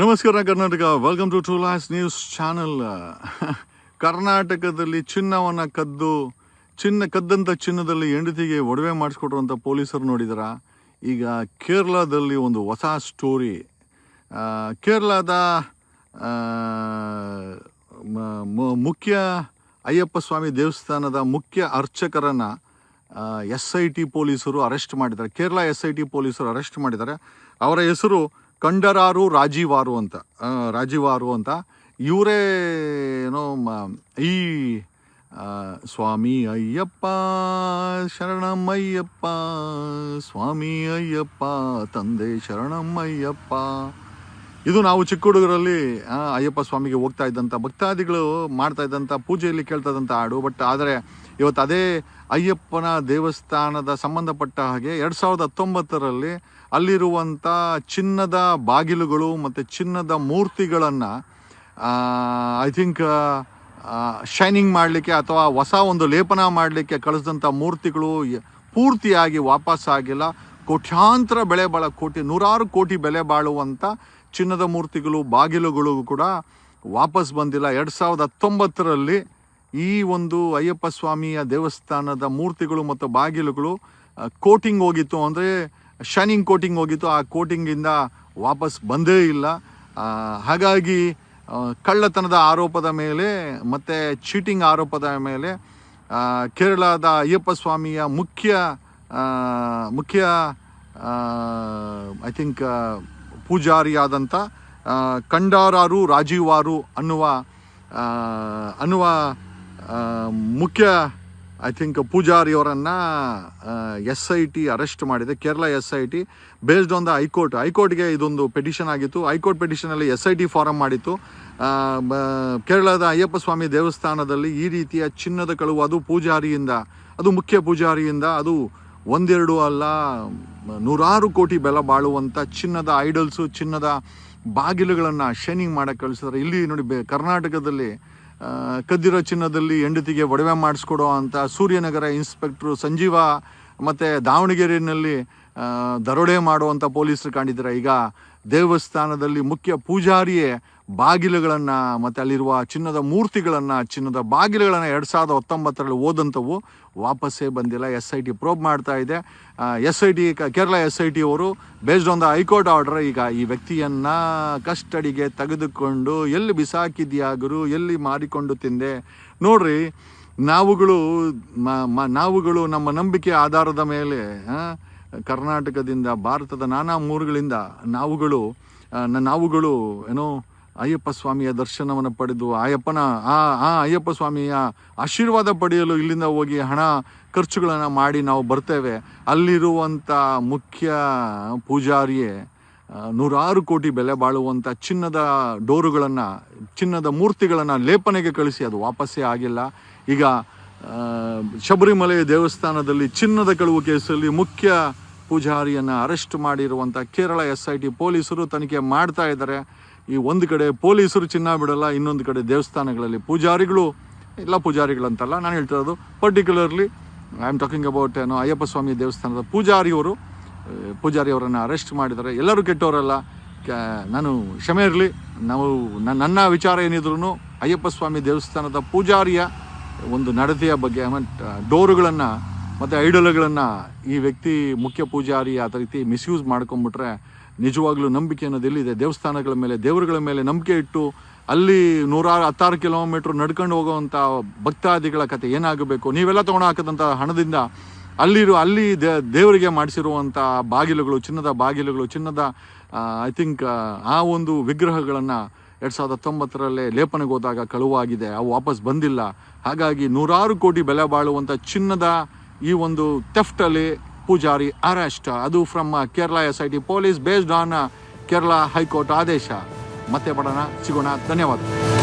ನಮಸ್ಕಾರ Karnataka. Welcome to true loss news channel ಕರ್ನಾಟಕದಲ್ಲಿ ಚಿನ್ನವನ್ನು ಕದ್ದು, ಚಿನ್ನ ಕದ್ದಂಥ ಚಿನ್ನದಲ್ಲಿ ಹೆಂಡತಿಗೆ ಒಡವೆ ಮಾಡಿಸ್ಕೊಟ್ರಂಥ ಪೊಲೀಸರು ನೋಡಿದಾರ. ಈಗ ಕೇರಳದಲ್ಲಿ ಒಂದು ಹೊಸ ಸ್ಟೋರಿ ಕೇರಳದ ಮುಖ್ಯ ಅಯ್ಯಪ್ಪ ಸ್ವಾಮಿ ದೇವಸ್ಥಾನದ ಮುಖ್ಯ ಅರ್ಚಕರನ್ನು ಎಸ್ ಐ ಟಿ ಪೊಲೀಸರು ಅರೆಸ್ಟ್ ಮಾಡಿದ್ದಾರೆ. ಕೇರಳ ಎಸ್ ಐ ಟಿ ಪೊಲೀಸರು ಅರೆಸ್ಟ್ ಮಾಡಿದ್ದಾರೆ. ಅವರ ಹೆಸರು ಕಂಡರಾರು ರಾಜೀವಾರು ಅಂತ. ರಾಜೀವಾರು ಅಂತ. ಇವರೇ ಏನೋ ಈ ಸ್ವಾಮಿ ಅಯ್ಯಪ್ಪ, ಶರಣಮ್ಮಯ್ಯಪ್ಪ, ಸ್ವಾಮಿ ಅಯ್ಯಪ್ಪ, ತಂದೆ ಶರಣಮ್ಮಯ್ಯಪ್ಪ. ಇದು ನಾವು ಚಿಕ್ಕ ಹುಡುಗರಲ್ಲಿ ಅಯ್ಯಪ್ಪ ಸ್ವಾಮಿಗೆ ಹೋಗ್ತಾ ಇದ್ದಂಥ ಭಕ್ತಾದಿಗಳು ಮಾಡ್ತಾ ಇದ್ದಂಥ ಪೂಜೆಯಲ್ಲಿ ಕೇಳ್ತಾ ಇದ್ದಂಥ ಹಾಡು. ಬಟ್ ಆದರೆ ಇವತ್ತು ಅದೇ ಅಯ್ಯಪ್ಪನ ದೇವಸ್ಥಾನದ ಸಂಬಂಧಪಟ್ಟ ಹಾಗೆ ಎರಡು ಸಾವಿರದ ಹತ್ತೊಂಬತ್ತರಲ್ಲಿ ಅಲ್ಲಿರುವಂಥ ಚಿನ್ನದ ಬಾಗಿಲುಗಳು ಮತ್ತು ಚಿನ್ನದ ಮೂರ್ತಿಗಳನ್ನು ಐ ಥಿಂಕ್ ಶೈನಿಂಗ್ ಮಾಡಲಿಕ್ಕೆ ಅಥವಾ ಹೊಸ ಒಂದು ಲೇಪನ ಮಾಡಲಿಕ್ಕೆ ಕಳಿಸಿದಂಥ ಮೂರ್ತಿಗಳು ಪೂರ್ತಿಯಾಗಿ ವಾಪಸ್ ಆಗಿಲ್ಲ. ಕೋಟ್ಯಾಂತರ ಬೆಲೆ ಬಾಳ, ಕೋಟಿ, ನೂರಾರು ಕೋಟಿ ಬೆಲೆ ಬಾಳುವಂಥ ಚಿನ್ನದ ಮೂರ್ತಿಗಳು, ಬಾಗಿಲುಗಳು ಕೂಡ ವಾಪಸ್ ಬಂದಿಲ್ಲ. ಎರಡು ಸಾವಿರದ ಹತ್ತೊಂಬತ್ತರಲ್ಲಿ ಈ ಒಂದು ಅಯ್ಯಪ್ಪ ಸ್ವಾಮಿಯ ದೇವಸ್ಥಾನದ ಮೂರ್ತಿಗಳು ಮತ್ತು ಬಾಗಿಲುಗಳು ಕೋಟಿಂಗ್ ಹೋಗಿತ್ತು. ಅಂದರೆ ಶೈನಿಂಗ್ ಕೋಟಿಂಗ್ ಹೋಗಿತ್ತು. ಆ ಕೋಟಿಂಗಿಂದ ವಾಪಸ್ ಬಂದೇ ಇಲ್ಲ. ಹಾಗಾಗಿ ಕಳ್ಳತನದ ಆರೋಪದ ಮೇಲೆ ಮತ್ತು ಚೀಟಿಂಗ್ ಆರೋಪದ ಮೇಲೆ ಕೇರಳದ ಅಯ್ಯಪ್ಪ ಸ್ವಾಮಿಯ ಮುಖ್ಯ ಮುಖ್ಯ ಐ ಥಿಂಕ್ ಪೂಜಾರಿಯಾದಂಥ ಕಂಡಾರಾರು ರಾಜೀವಾರು ಅನ್ನುವ ಅನ್ನುವ ಮುಖ್ಯ ಐ ಥಿಂಕ್ ಪೂಜಾರಿಯವರನ್ನು ಎಸ್ ಐ ಟಿ ಅರೆಸ್ಟ್ ಮಾಡಿದೆ. Kerala S I T based on the high court ಹೈಕೋರ್ಟ್ಗೆ ಇದೊಂದು ಪೆಟಿಷನ್ ಆಗಿತ್ತು. ಹೈಕೋರ್ಟ್ ಪೆಟಿಷನಲ್ಲಿ ಎಸ್ ಐ ಟಿ ಫಾರಂ ಮಾಡಿತ್ತು. ಕೇರಳದ ಅಯ್ಯಪ್ಪ ಸ್ವಾಮಿ ದೇವಸ್ಥಾನದಲ್ಲಿ ಈ ರೀತಿಯ ಚಿನ್ನದ ಕಳುವು, ಅದು ಪೂಜಾರಿಯಿಂದ, ಅದು ಮುಖ್ಯ ಪೂಜಾರಿಯಿಂದ, ಅದು ಒಂದೆರಡು ಅಲ್ಲ, ನೂರಾರು ಕೋಟಿ ಬೆಲೆ ಬಾಳುವಂಥ ಚಿನ್ನದ ಐಡಲ್ಸು ಚಿನ್ನದ ಬಾಗಿಲುಗಳನ್ನು ಶೈನಿಂಗ್ ಮಾಡಕ್ಕೆ ಕಳಿಸಿದ್ರೆ ಇಲ್ಲಿ ನೋಡಿ ಬೆ, ಕರ್ನಾಟಕದಲ್ಲಿ ಕದ್ದಿರೋ ಚಿನ್ನದಲ್ಲಿ ಹೆಂಡತಿಗೆ ಒಡವೆ ಮಾಡಿಸ್ಕೊಡೋ ಅಂತ ಸೂರ್ಯನಗರ ಇನ್ಸ್ಪೆಕ್ಟ್ರು ಸಂಜೀವ ಮತ್ತು ದಾವಣಗೆರೆಯಲ್ಲಿ ದರೋಡೆ ಮಾಡುವಂಥ ಪೊಲೀಸರು ಕಂಡಿದ್ದಾರೆ? ಈಗ ದೇವಸ್ಥಾನದಲ್ಲಿ ಮುಖ್ಯ ಪೂಜಾರಿಯೇ ಬಾಗಿಲುಗಳನ್ನು ಮತ್ತು ಅಲ್ಲಿರುವ ಚಿನ್ನದ ಮೂರ್ತಿಗಳನ್ನು, ಚಿನ್ನದ ಬಾಗಿಲುಗಳನ್ನು ಎರಡು ಸಾವಿರದ ಹತ್ತೊಂಬತ್ತರಲ್ಲಿ ಓದಂಥವು ವಾಪಸ್ಸೇ ಬಂದಿಲ್ಲ. ಎಸ್ ಐ ಟಿ ಪ್ರೋಬ್ ಮಾಡ್ತಾ ಇದೆ. S I T, Kerala S I T ಅವರು based on the high court order ಈಗ ಈ ವ್ಯಕ್ತಿಯನ್ನು ಕಸ್ಟಡಿಗೆ ತೆಗೆದುಕೊಂಡು ಎಲ್ಲಿ ಬಿಸಾಕಿದ್ಯಾ ಎಲ್ಲಿ ಮಾರಿಕೊಂಡು ತಿಂದೆ? ನೋಡ್ರಿ, ನಾವುಗಳು ನಾವುಗಳು ನಮ್ಮ ನಂಬಿಕೆ ಆಧಾರದ ಮೇಲೆ ಕರ್ನಾಟಕದಿಂದ, ಭಾರತದ ನಾನಾ ಮೂರುಗಳಿಂದ ನಾವುಗಳು ನಾವುಗಳು, ಏನೋ ಅಯ್ಯಪ್ಪ ಸ್ವಾಮಿಯ ದರ್ಶನವನ್ನು ಪಡೆದು, ಅಯ್ಯಪ್ಪನ, ಆ ಆ ಅಯ್ಯಪ್ಪ ಸ್ವಾಮಿಯ ಆಶೀರ್ವಾದ ಪಡೆಯಲು ಇಲ್ಲಿಂದ ಹೋಗಿ ಹಣ ಖರ್ಚುಗಳನ್ನು ಮಾಡಿ ನಾವು ಬರ್ತೇವೆ. ಅಲ್ಲಿರುವಂಥ ಮುಖ್ಯ ಪೂಜಾರಿಯೇ ನೂರಾರು ಕೋಟಿ ಬೆಲೆ ಬಾಳುವಂಥ ಚಿನ್ನದ ಡೋರುಗಳನ್ನು, ಚಿನ್ನದ ಮೂರ್ತಿಗಳನ್ನು ಲೇಪನೆಗೆ ಕಳಿಸಿ ಅದು ವಾಪಸ್ಸೇ ಆಗಿಲ್ಲ. ಈಗ ಶಬರಿಮಲೆ ದೇವಸ್ಥಾನದಲ್ಲಿ ಚಿನ್ನದ ಕಳುವು ಕೇಸಲ್ಲಿ ಮುಖ್ಯ ಪೂಜಾರಿಯನ್ನು ಅರೆಸ್ಟ್ ಮಾಡಿರುವಂಥ ಕೇರಳ ಎಸ್ ಐ ಟಿ ಪೊಲೀಸರು ತನಿಖೆ ಮಾಡ್ತಾ ಇದ್ದಾರೆ. ಈ ಒಂದು ಕಡೆ ಪೊಲೀಸರು ಚಿನ್ನ ಬಿಡಲ್ಲ, ಇನ್ನೊಂದು ಕಡೆ ದೇವಸ್ಥಾನಗಳಲ್ಲಿ ಪೂಜಾರಿಗಳು, ಎಲ್ಲ ಪೂಜಾರಿಗಳಂತಲ್ಲ, ನಾನು ಹೇಳ್ತಾ ಇರೋದು particularly I am talking about ಏನೋ, ಅಯ್ಯಪ್ಪ ಸ್ವಾಮಿ ದೇವಸ್ಥಾನದ ಪೂಜಾರಿಯವರು ಪೂಜಾರಿಯವರನ್ನು ಅರೆಸ್ಟ್ ಮಾಡಿದ್ದಾರೆ. ಎಲ್ಲರೂ ಕೆಟ್ಟವರಲ್ಲ. ನಾನು ಕ್ಷಮೆ ಇರಲಿ. ನಾವು ನನ್ನ ವಿಚಾರ ಏನಿದ್ರು ಅಯ್ಯಪ್ಪ ಸ್ವಾಮಿ ದೇವಸ್ಥಾನದ ಪೂಜಾರಿಯ ಒಂದು ನಡತೆಯ ಬಗ್ಗೆ ಡೋರುಗಳನ್ನು ಮತ್ತು ಐಡಲ್ಗಳನ್ನು ಈ ವ್ಯಕ್ತಿ ಮುಖ್ಯ ಪೂಜಾರಿ ಆ ರೀತಿ ಮಿಸ್ಯೂಸ್ ಮಾಡ್ಕೊಂಬಿಟ್ರೆ ನಿಜವಾಗ್ಲೂ ನಂಬಿಕೆ ಅನ್ನೋದು ಎಲ್ಲಿದೆ? ದೇವಸ್ಥಾನಗಳ ಮೇಲೆ, ದೇವರುಗಳ ಮೇಲೆ ನಂಬಿಕೆ ಇಟ್ಟು ಅಲ್ಲಿ ನೂರಾರು ಹತ್ತಾರು ಕಿಲೋಮೀಟ್ರ್ ನಡ್ಕೊಂಡು ಹೋಗುವಂಥ ಭಕ್ತಾದಿಗಳ ಕತೆ ಏನಾಗಬೇಕು? ನೀವೆಲ್ಲ ತೊಗೊಂಡು ಹಾಕಿದಂಥ ಹಣದಿಂದ ಅಲ್ಲಿರೋ, ಅಲ್ಲಿ ದೇವರಿಗೆ ಮಾಡಿಸಿರುವಂಥ ಬಾಗಿಲುಗಳು, ಚಿನ್ನದ ಬಾಗಿಲುಗಳು, ಚಿನ್ನದ ಐ ಥಿಂಕ್ ಆ ಒಂದು ವಿಗ್ರಹಗಳನ್ನು ಎರಡು ಸಾವಿರದ ಹತ್ತೊಂಬತ್ತರಲ್ಲೇ ಲೇಪನೆಗೆ ಹೋದಾಗ ಕಳುವಾಗಿದೆ. ಅವು ವಾಪಸ್ ಬಂದಿಲ್ಲ. ಹಾಗಾಗಿ ನೂರಾರು ಕೋಟಿ ಬೆಲೆ ಬಾಳುವಂಥ ಚಿನ್ನದ ಈ ಒಂದು ತೆಫ್ಟಲ್ಲಿ ಪೂಜಾರಿ ಅರೆಸ್ಟ್. ಅದು from Kerala S I T police based on Kerala high court ಆದೇಶ. ಮತ್ತೆ ಪಡೋಣ ಸಿಗೋಣ. ಧನ್ಯವಾದ.